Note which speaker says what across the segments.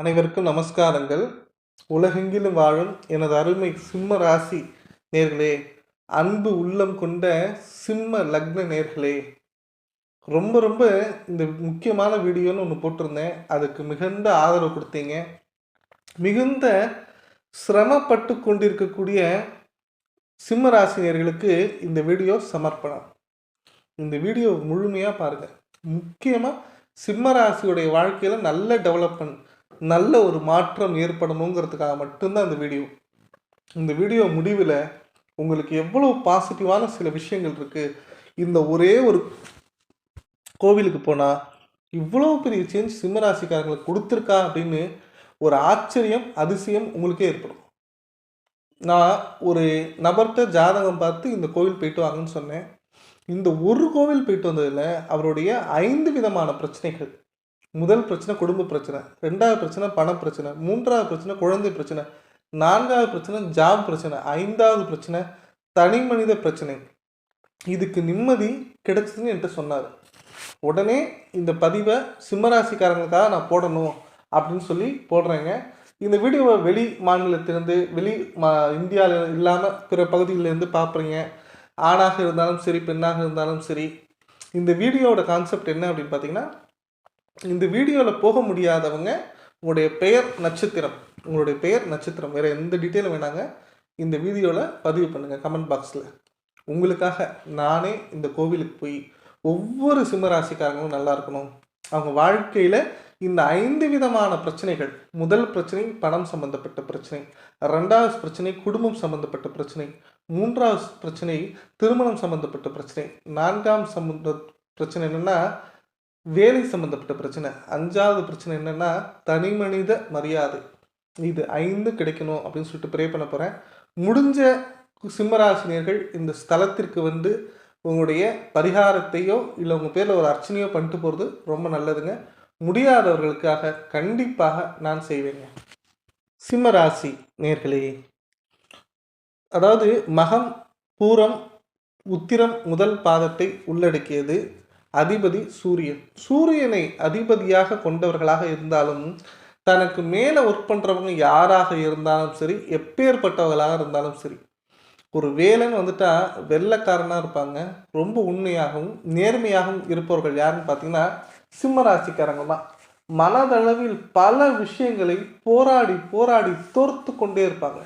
Speaker 1: அனைவருக்கும் நமஸ்காரங்கள். உலகெங்கிலும் வாழும் எனது அருமை சிம்ம ராசி நேர்களே அன்பு உள்ளம் கொண்ட சிம்ம லக்ன நேர்களே ரொம்ப ரொம்ப இந்த முக்கியமான வீடியோன்னு ஒன்று போட்டிருந்தேன். அதுக்கு மிகுந்த ஆதரவு கொடுத்தீங்க. மிகுந்த சிரமப்பட்டு கொண்டிருக்கக்கூடிய சிம்ம ராசினியர்களுக்கு இந்த வீடியோ சமர்ப்பணம். இந்த வீடியோ முழுமையாக பாருங்கள் முக்கியமாக சிம்ம ராசியுடைய வாழ்க்கையில் நல்ல டெவலப்மெண்ட் நல்ல ஒரு மாற்றம் ஏற்படணுங்கிறதுக்காக மட்டும்தான் இந்த வீடியோ. இந்த வீடியோ முடிவில் உங்களுக்கு எவ்வளோ பாசிட்டிவான சில விஷயங்கள் இருக்குது இந்த ஒரே ஒரு கோவிலுக்கு போனால் இவ்வளோ பெரிய சேஞ்ச் சிம்மராசிக்காரங்களுக்கு கொடுத்துருக்கா அப்படின்னு ஒரு ஆச்சரியம் அதிசயம் உங்களுக்கே ஏற்படும். நான் ஒரு நபர்கிட்ட ஜாதகம் பார்த்து இந்த கோவில் போயிட்டு வாங்கன்னு சொன்னேன். இந்த ஒரு கோவில் போயிட்டு வந்ததில் அவருடைய ஐந்து விதமான பிரச்சனைகள். முதல் பிரச்சனை குடும்ப பிரச்சனை ரெண்டாவது பிரச்சனை பண பிரச்சனை மூன்றாவது பிரச்சனை குழந்தை பிரச்சனை நான்காவது பிரச்சனை ஜாப் பிரச்சனை ஐந்தாவது பிரச்சனை தனி மனித பிரச்சனை. இதுக்கு நிம்மதி கிடைச்சதுன்னு என்கிட்ட சொன்னார். உடனே இந்த பதிவை சிம்மராசிக்காரங்களுக்காக நான் போடணும் அப்படின்னு சொல்லி போடுறேங்க. இந்த வீடியோவை வெளி மாநிலத்திலேருந்து வெளி மா இந்தியாவில் இல்லாமல் பிற பகுதிகளிலேருந்து பார்க்குறீங்க ஆணாக இருந்தாலும் சரி பெண்ணாக இருந்தாலும் சரி. இந்த வீடியோவோட கான்செப்ட் என்ன அப்படின்னு பார்த்தீங்கன்னா இந்த வீடியோவில் போக முடியாதவங்க உங்களுடைய பெயர் நட்சத்திரம் உங்களுடைய பெயர் நட்சத்திரம் வேறு எந்த டீட்டெயிலும் வேணாங்க. இந்த வீடியோவில் பதிவு பண்ணுங்கள் கமெண்ட் பாக்ஸில் உங்களுக்காக நானே இந்த கோவிலுக்கு போய் ஒவ்வொரு சிம்மராசிக்காரங்களும் நல்லா இருக்கணும். அவங்க வாழ்க்கையில் இந்த ஐந்து விதமான பிரச்சனைகள் முதல் பிரச்சனை பணம் சம்பந்தப்பட்ட பிரச்சனை ரெண்டாவது பிரச்சனை குடும்பம் சம்பந்தப்பட்ட பிரச்சனை மூன்றாவது பிரச்சனை திருமணம் சம்பந்தப்பட்ட பிரச்சனை நான்காம் சம்பந்த பிரச்சனை என்னென்னா வேலை சம்பந்தப்பட்ட பிரச்சனை. அஞ்சாவது பிரச்சனை என்னென்னா தனி மனித மரியாதை. இது ஐந்து கிடைக்கணும் அப்படின்னு சொல்லிட்டு ப்ரே பண்ண போகிறேன் முடிஞ்ச சிம்மராசினியர்கள் இந்த ஸ்தலத்திற்கு வந்து உங்களுடைய பரிகாரத்தையோ இல்லை உங்கள் பேரில் ஒரு அர்ச்சனையோ பண்ணிட்டு போகிறது ரொம்ப நல்லதுங்க. முடியாதவர்களுக்காக கண்டிப்பாக நான் செய்வேங்க. சிம்மராசி நேர்களே அதாவது மகம் பூரம் உத்திரம் முதல் பாதத்தை உள்ளடக்கியது. அதிபதி சூரியன். சூரியனை அதிபதியாக கொண்டவர்களாக இருந்தாலும் தனக்கு மேலே ஒர்க் பண்ணுறவங்க யாராக இருந்தாலும் சரி எப்பேற்பட்டவர்களாக இருந்தாலும் சரி ஒரு வேலைன்னு வந்துட்டா வெள்ளக்காரனாக இருப்பாங்க. ரொம்ப உண்மையாகவும் நேர்மையாகவும் இருப்பவர்கள் யாருன்னு பார்த்தீங்கன்னா சிம்மராசிக்காரங்க தான். மனதளவில் பல விஷயங்களை போராடி போராடி தோர்த்து கொண்டே இருப்பாங்க.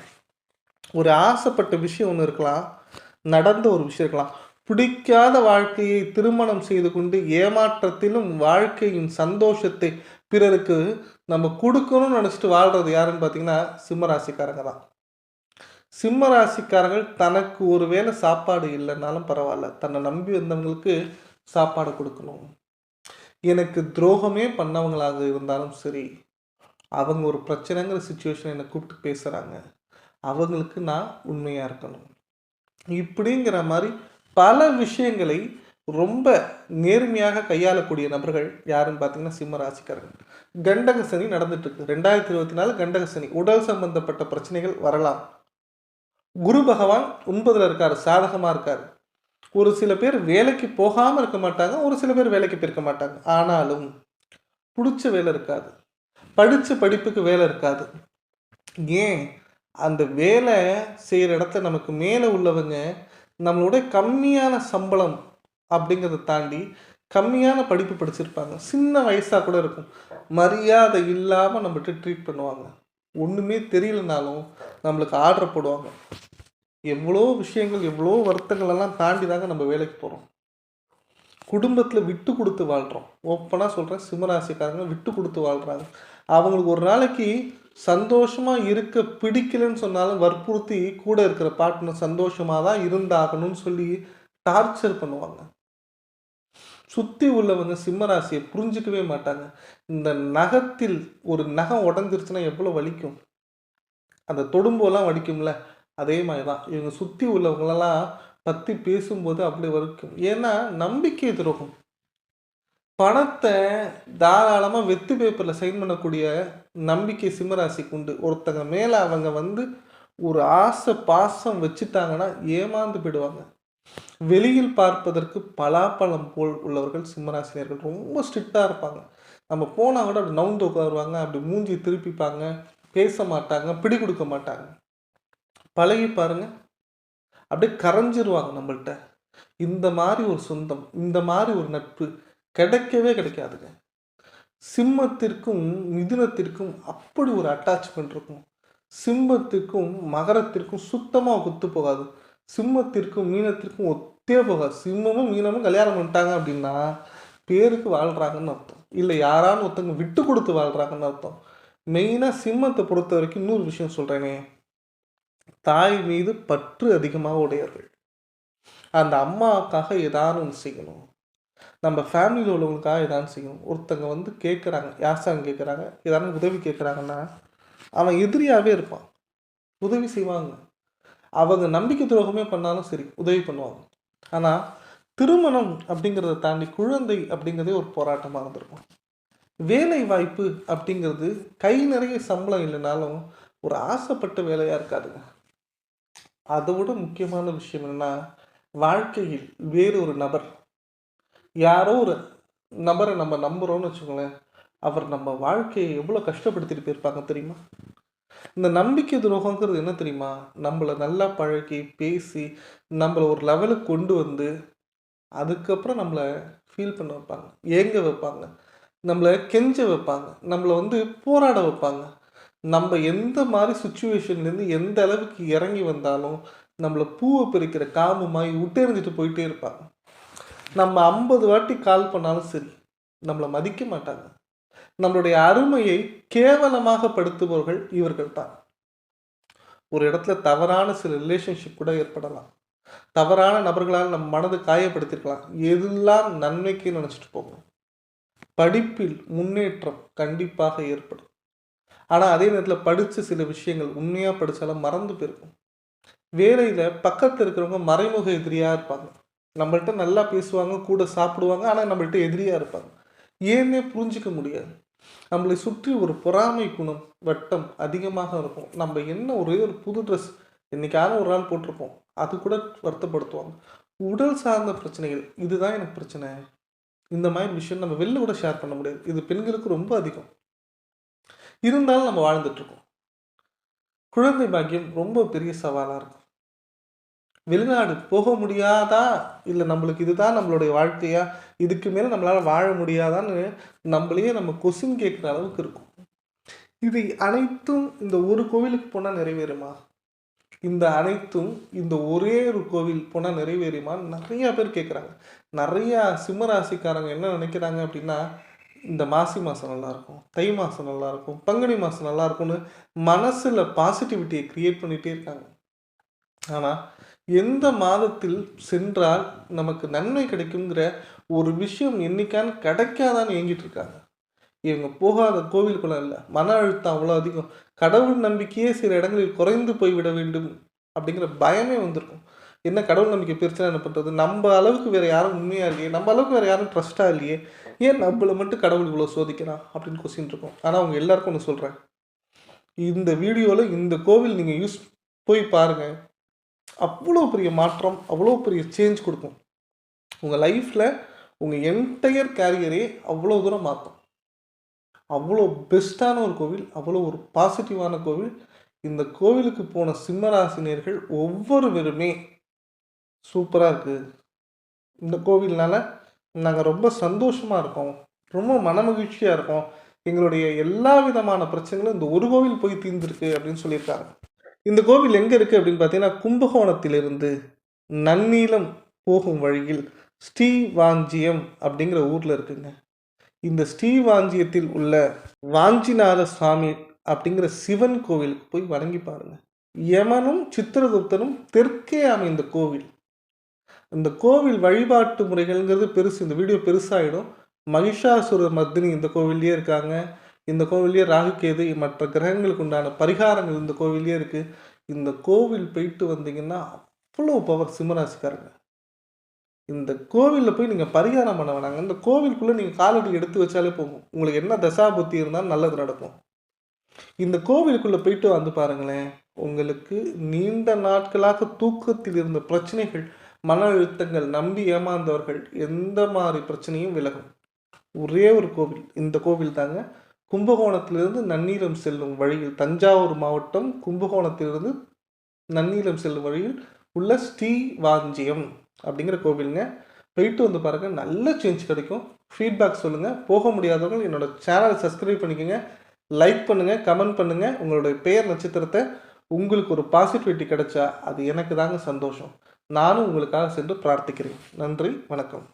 Speaker 1: ஒரு ஆசைப்பட்ட விஷயம் ஒன்று இருக்கலாம் நடந்த ஒரு விஷயம் இருக்கலாம். பிடிக்காத வாழ்க்கையை திருமணம் செய்து கொண்டு ஏமாற்றத்திலும் வாழ்க்கையின் சந்தோஷத்தை பிறருக்கு நம்ம கொடுக்கணும்னு நினச்சிட்டு வாழ்கிறது யாருன்னு பார்த்தீங்கன்னா சிம்மராசிக்காரங்க தான். சிம்ம ராசிக்காரங்கள் தனக்கு ஒரு வேளை சாப்பாடு இல்லைன்னாலும் பரவாயில்ல. தன்னை நம்பி வந்தவங்களுக்கு சாப்பாடு கொடுக்கணும். எனக்கு துரோகமே பண்ணவங்களாக இருந்தாலும் சரி அவங்க ஒரு பிரச்சனைங்கிற சுச்சுவேஷன் என்னை கூப்பிட்டு பேசுகிறாங்க அவங்களுக்கு நான் உண்மையாக இருக்கணும். இப்படிங்கிற மாதிரி பல விஷயங்களை ரொம்ப நேர்மையாக கையாளக்கூடிய நபர்கள் யாருன்னு பார்த்தீங்கன்னா சிம்ம ராசிக்காரர்கள். கண்டக சனி நடந்துட்டு இருக்கு ரெண்டாயிரத்தி இருபத்தி நாலு கண்டக சனி. உடல் சம்பந்தப்பட்ட பிரச்சனைகள் வரலாம். குரு பகவான் ஒன்பதுல இருக்கார். சாதகமாக இருக்கார். ஒரு சில பேர் வேலைக்கு போகாமல் இருக்க மாட்டாங்க. ஒரு சில பேர் வேலைக்கு போயிருக்க மாட்டாங்க. ஆனாலும் பிடிச்ச வேலை இருக்காது. படித்த படிப்புக்கு வேலை இருக்காது. ஏன்? அந்த வேலை செய்கிற இடத்த நமக்கு மேலே உள்ளவங்க நம்மளோட கம்மியான சம்பளம் அப்படிங்கிறத தாண்டி கம்மியான படிப்பு படிச்சிருப்பாங்க. சின்ன வயசாக கூட இருக்கும். மரியாதை இல்லாமல் நம்மகிட்ட ட்ரீட் பண்ணுவாங்க. ஒன்றுமே தெரியலனாலும் நம்மளுக்கு ஆர்டர் போடுவாங்க. எவ்வளோ விஷயங்கள் எவ்வளோ வருத்தங்களெல்லாம் தாண்டி தாங்க நம்ம வேலைக்கு போகிறோம் குடும்பத்தில் விட்டு கொடுத்து வாழ்கிறோம் ஓப்பனாக சொல்கிறேன் சிம்மராசிக்காரங்க விட்டு கொடுத்து வாழ்கிறாங்க அவங்களுக்கு ஒரு நாளைக்கு சந்தோஷமாக இருக்க பிடிக்கலன்னு சொன்னாலும் வற்புறுத்தி கூட இருக்கிற பார்ட்னர் சந்தோஷமாக தான் இருந்தாகணும்னு சொல்லி டார்ச்சர் பண்ணுவாங்க. சுற்றி உள்ளவங்க சிம்மராசியை புரிஞ்சிக்கவே மாட்டாங்க. இந்த நகத்தில் ஒரு நகம் உடஞ்சிருச்சுன்னா எவ்வளோ வலிக்கும்? அந்த தொடும்போலாம் வலிக்கும்ல? அதே மாதிரி தான் இவங்க சுற்றி உள்ளவங்களெல்லாம் பற்றி பேசும்போது அப்படி வலிக்கும். ஏன்னா நம்பிக்கை துரோகம். பணத்தை தாராளமாக வெத்து பேப்பரில் சைன் பண்ணக்கூடிய நம்பிக்கை சிம்மராசிக்கு உண்டு. ஒருத்தங்க மேலே அவங்க வந்து ஒரு ஆசை பாசம் வச்சுட்டாங்கன்னா ஏமாந்து போயிடுவாங்க. வெளியில் பார்ப்பதற்கு பலாப்பழம் போல் உள்ளவர்கள் சிம்மராசினியர்கள். ரொம்ப ஸ்ட்ரிக்டாக இருப்பாங்க. நம்ம போனால் கூட அப்படி நவுந்து உட்காருவாங்க அப்படி மூஞ்சி திருப்பிப்பாங்க பேச மாட்டாங்க பிடி கொடுக்க மாட்டாங்க. பழகி பாருங்க. அப்படியே கரைஞ்சிருவாங்க நம்மள்கிட்ட இந்த மாதிரி ஒரு சொந்தம் இந்த மாதிரி ஒரு நட்பு கிடைக்கவே கிடைக்காதுங்க. சிம்மத்திற்கும் மிதுனத்திற்கும் அப்படி ஒரு அட்டாச்மெண்ட் இருக்கும். சிம்மத்திற்கும் மகரத்திற்கும் சுத்தமாக ஒத்து போகாது. சிம்மத்திற்கும் மீனத்திற்கும் ஒத்தே போகாது. சிம்மமும் மீனமும் கல்யாணம் பண்ணிட்டாங்க அப்படின்னா பேருக்கு வாழ்கிறாங்கன்னு அர்த்தம். இல்லை யாரான்னு ஒருத்தவங்க விட்டு கொடுத்து வாழ்கிறாங்கன்னு அர்த்தம். மெயினாக சிம்மத்தை பொறுத்த வரைக்கும் இன்னொரு விஷயம் சொல்கிறேனே தாய் மீது பற்று அதிகமாக உடையவர்கள். அந்த அம்மாவுக்காக ஏதாவது ஒன்று செய்யணும். நம்ம ஃபேமிலியில் உள்ளவங்களுக்காக ஏதாவது செய்யணும். ஒருத்தங்க வந்து கேட்குறாங்க யாசாங்க கேட்குறாங்க ஏதாவது உதவி கேட்குறாங்கன்னா அவன் எதிரியாகவே இருப்பான். உதவி செய்வாங்க. அவங்க நம்பிக்கை துரோகமே பண்ணாலும் சரி உதவி பண்ணுவாங்க. ஆனால் திருமணம் அப்படிங்கிறத தாண்டி குழந்தை அப்படிங்கிறதே ஒரு போராட்டமாக இருந்திருக்கும். வேலை வாய்ப்பு அப்படிங்கிறது கை நிறைய சம்பளம் இல்லைனாலும் ஒரு ஆசைப்பட்ட வேலையாக இருக்காதுங்க. அதை விட முக்கியமான விஷயம் என்னன்னா வாழ்க்கையில் வேறு ஒரு நபர் யாரோ ஒரு நபரை நம்ம நம்புகிறோம்னு வச்சுக்கோங்களேன் அவர் நம்ம வாழ்க்கையை எவ்வளோ கஷ்டப்படுத்திட்டு போயிருப்பாங்க தெரியுமா? இந்த நம்பிக்கை துரோகங்கிறது என்ன தெரியுமா? நம்மளை நல்லா பழகி பேசி நம்மளை ஒரு லெவலுக்கு கொண்டு வந்து அதுக்கப்புறம் நம்மளை ஃபீல் பண்ண வைப்பாங்க ஏங்க வைப்பாங்க நம்மளை கெஞ்ச வைப்பாங்க நம்மளை வந்து போராட வைப்பாங்க. நம்ம எந்த மாதிரி சுச்சுவேஷன்லேருந்து எந்த அளவுக்கு இறங்கி வந்தாலும் நம்மளை பூவை பிரிக்கிற காமமாய் விட்டெறிஞ்சிட்டு போயிட்டே இருப்பாங்க. நம்ம ஐம்பது வாட்டி கால் பண்ணாலும் சரி நம்மளை மதிக்க மாட்டாங்க. நம்மளுடைய அருமையை கேவலமாக படுத்துபவர்கள் இவர்கள் தான் ஒரு இடத்துல தவறான சில ரிலேஷன்ஷிப் கூட ஏற்படலாம். தவறான நபர்களால் நம் மனதை காயப்படுத்திருக்கலாம் எதெல்லாம் நன்மைக்கு நினச்சிட்டு போகணும்? படிப்பில் முன்னேற்றம் கண்டிப்பாக ஏற்படும். ஆனால் அதே நேரத்தில் படித்த சில விஷயங்கள் உண்மையாக படித்தாலும் மறந்து போயிருக்கும். வேலையில் பக்கத்தில் இருக்கிறவங்க மறைமுக எதிரியாக இருப்பாங்க. நம்மள்கிட்ட நல்லா பேசுவாங்க கூட சாப்பிடுவாங்க ஆனால் நம்மள்கிட்ட எதிரியாக இருப்பாங்க. ஏன்னே புரிஞ்சிக்க முடியாது. நம்மளை சுற்றி ஒரு பொறாமை குணம் வட்டம் அதிகமாக இருக்கும். நம்ம என்ன ஒரே ஒரு புது ட்ரெஸ் என்னைக்கான ஒரு நாள் போட்டிருப்போம். அது கூட வருத்தப்படுத்துவாங்க. உடல் சார்ந்த பிரச்சனைகள் இதுதான் எனக்கு பிரச்சனை. இந்த மாதிரி விஷயம் நம்ம வெளில கூட ஷேர் பண்ண முடியாது. இது பெண்களுக்கு ரொம்ப அதிகம். இருந்தாலும் நம்ம வாழ்ந்துட்டு இருக்கோம். குழந்தை பாக்கியம் ரொம்ப பெரிய சவாலாக இருக்கும். வெளிநாடு போக முடியாதா? இல்லை நம்மளுக்கு இதுதான் நம்மளுடைய வாழ்க்கையா? இதுக்கு மேலே நம்மளால் வாழ முடியாதான்னு நம்மளையே நம்ம கொஸ்டின் கேட்குற அளவுக்கு இருக்கும். இது அனைத்தும் இந்த ஒரு கோவிலுக்கு போனால் நிறைவேறுமா? இந்த அனைத்தும் இந்த ஒரே ஒரு கோவில் போனால் நிறைவேறுமான்னு நிறைய பேர் கேட்குறாங்க நிறையா சிம்மராசிக்காரங்க என்ன நினைக்கிறாங்க அப்படின்னா இந்த மாசி மாதம் நல்லாயிருக்கும் தை மாதம் நல்லாயிருக்கும் பங்குனி மாதம் நல்லாயிருக்கும்னு மனசில் பாசிட்டிவிட்டியை க்ரியேட் பண்ணிகிட்டே இருக்காங்க. ஆனால் எந்த மாதத்தில் சென்றால் நமக்கு நன்மை கிடைக்குங்கிற ஒரு விஷயம் என்னைக்கான்னு கிடைக்காதான்னு ஏங்கிட்டு இருக்காங்க. இவங்க போகாத கோவிலுக்குள்ள இல்லை மன அழுத்தம் அவ்வளோ அதிகம். கடவுள் நம்பிக்கையே சில இடங்களில் குறைந்து போய்விட வேண்டும் அப்படிங்கிற பயமே வந்திருக்கும். என்ன கடவுள் நம்பிக்கை பிரச்சனை என்ன பண்ணுறது நம்ம அளவுக்கு வேறு யாரும் உண்மையாக இல்லையே? நம்ம அளவுக்கு வேறு யாரும் ட்ரஸ்ட்டாக இல்லையே? ஏன் நம்மளை மட்டும் கடவுள் இவ்வளோ சோதிக்கிறான் அப்படின்னு கொஸ்டின் இருக்கும். ஆனால் அவங்க எல்லாருக்கும் ஒன்று சொல்கிறேன் இந்த வீடியோவில் இந்த கோவில் நீங்கள் யூஸ் போய் பாருங்கள் அவ்வளோ பெரிய மாற்றம் அவ்வளோ பெரிய சேஞ்ச் கொடுக்கும். உங்கள் லைஃப்பில் உங்கள் என்டையர் கேரியரே அவ்வளோ தூரம் மாற்றும். அவ்வளோ பெஸ்ட்டான ஒரு கோவில் அவ்வளோ ஒரு பாசிட்டிவான கோவில். இந்த கோவிலுக்கு போன சிம்மராசினியர்கள் ஒவ்வொருவருமே சூப்பராக இருக்குது இந்த கோவில்னால நாங்கள் ரொம்ப சந்தோஷமாக இருக்கோம். ரொம்ப மனமகிழ்ச்சியாக இருக்கோம். எங்களுடைய எல்லா விதமான பிரச்சனைகளும் இந்த ஒரு கோவில் போய் தீர்ந்துருக்கு அப்படின்னு சொல்லியிருக்காங்க. இந்த கோவில் எங்கே இருக்குது அப்படின்னு பார்த்தீங்கன்னா கும்பகோணத்திலிருந்து நன்னீலம் போகும் வழியில் ஸ்ரீவாஞ்சியம் அப்படிங்கிற ஊரில் இருக்குங்க. இந்த ஸ்ரீவாஞ்சியத்தில் உள்ள வாஞ்சிநாத சுவாமி அப்படிங்கிற சிவன் கோவிலுக்கு போய் வணங்கி பாருங்கள் யமனும் சித்திரகுப்தனும் தெற்கே அமைந்த கோவில். இந்த கோவில் வழிபாட்டு முறைகள்ங்கிறது பெருசு இந்த வீடியோ பெருசாகிடும் மகிஷாசுர மர்தினி இந்த கோவில்லையே இருக்காங்க. இந்த கோவிலே ராகு கேது மற்ற கிரகங்களுக்கு உண்டான பரிகாரங்கள் இந்த கோவிலே இருக்குது இந்த கோவில் போயிட்டு வந்தீங்கன்னா அவ்வளோ பவர் சிம்மராசிக்காரங்க. இந்த கோவிலில் போய் நீங்கள் பரிகாரம் பண்ண வேணாங்க. இந்த கோவிலுக்குள்ளே நீங்கள் காலடி எடுத்து வச்சாலே போகும் உங்களுக்கு என்ன தசா புத்தி இருந்தாலும் நல்லது நடக்கும். இந்த கோவிலுக்குள்ளே போயிட்டு வந்து பாருங்களேன். உங்களுக்கு நீண்ட நாட்களாக தூக்கத்தில் இருந்த பிரச்சனைகள் மன அழுத்தங்கள் நம்பி ஏமாந்தவர்கள் எந்த மாதிரி பிரச்சனையும் விலகும். ஒரே ஒரு கோவில். இந்த கோவில் தாங்க கும்பகோணத்திலிருந்து நன்னீலம் செல்லும் வழியில் தஞ்சாவூர் மாவட்டம் கும்பகோணத்திலிருந்து நன்னீலம் செல்லும் வழியில் உள்ள ஸ்ரீவாஞ்சியம் அப்படிங்கிற கோவிலுங்க. போயிட்டு வந்து பாருங்கள் நல்ல சேஞ்ச் கிடைக்கும். ஃபீட்பேக் சொல்லுங்கள் போக முடியாதவங்க என்னோட சேனலை சப்ஸ்கிரைப் பண்ணிக்கோங்க. லைக் பண்ணுங்கள் கமெண்ட் பண்ணுங்கள் உங்களுடைய பெயர் நட்சத்திரத்தை உங்களுக்கு ஒரு பாசிட்டிவிட்டி கிடைச்சா அது எனக்கு தாங்க சந்தோஷம். நானும் உங்களுக்காக சென்று பிரார்த்திக்கிறேன். நன்றி வணக்கம்.